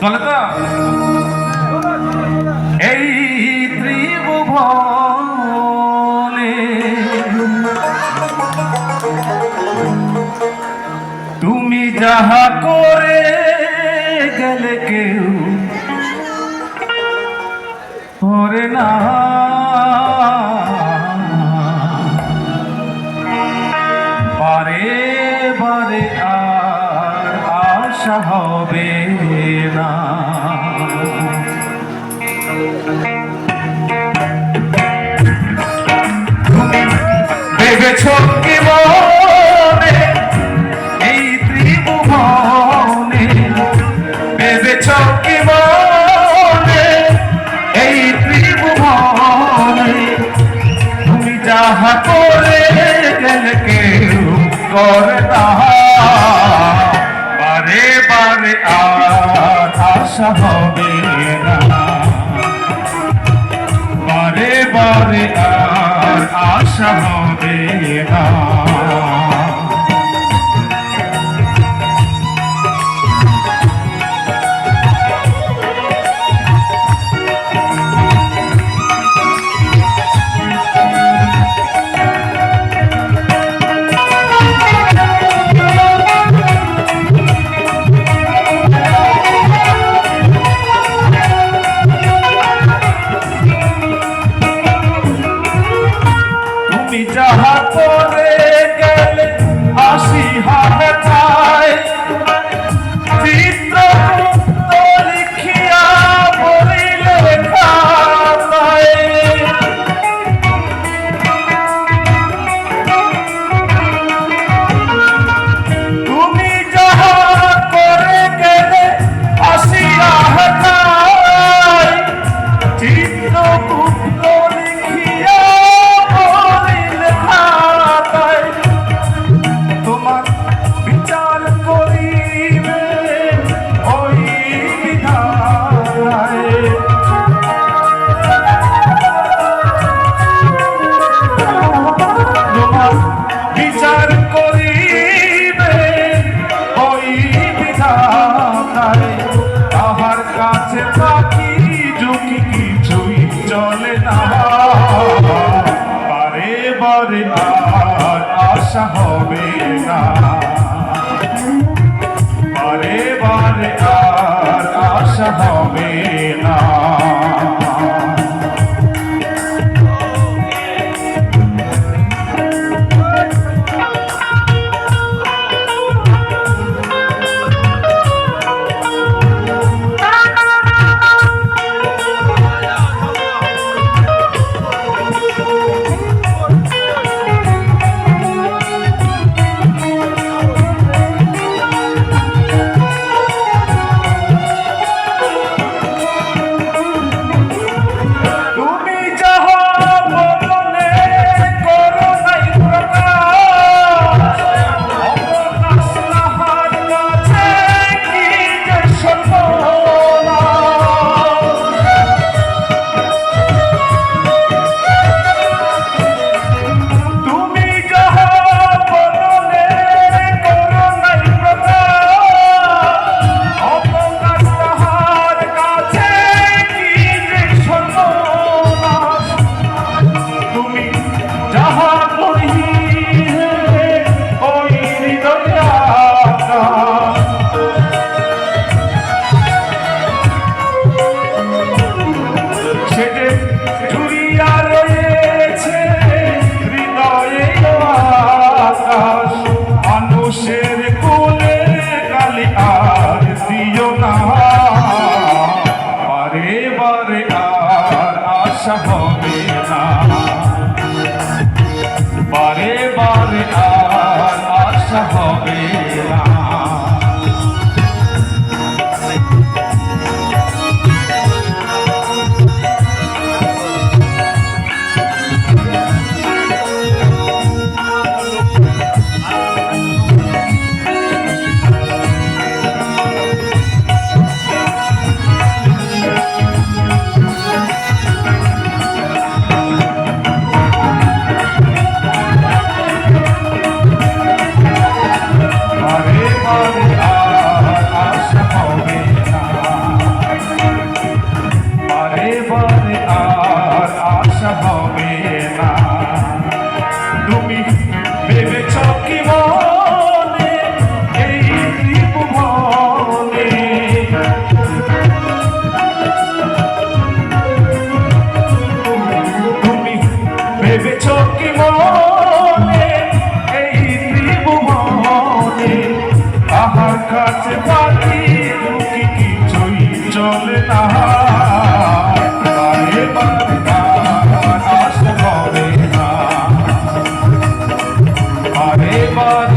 চলে তো? এই ত্রিভুবনে তুমি যাহা করে গেলে কেউ করে না। ভেবেছ কি মনে, এই ত্রিভুবনে। ভেবেছ কি মনে, এই ত্রিভুবনে। তুমি যাহা করে কেউ করে বারে আর আশা হবে না। ব্যবসা না। আরে আশা কাছে বাকি দুঃখী কিছুই চলে না। আরে বারে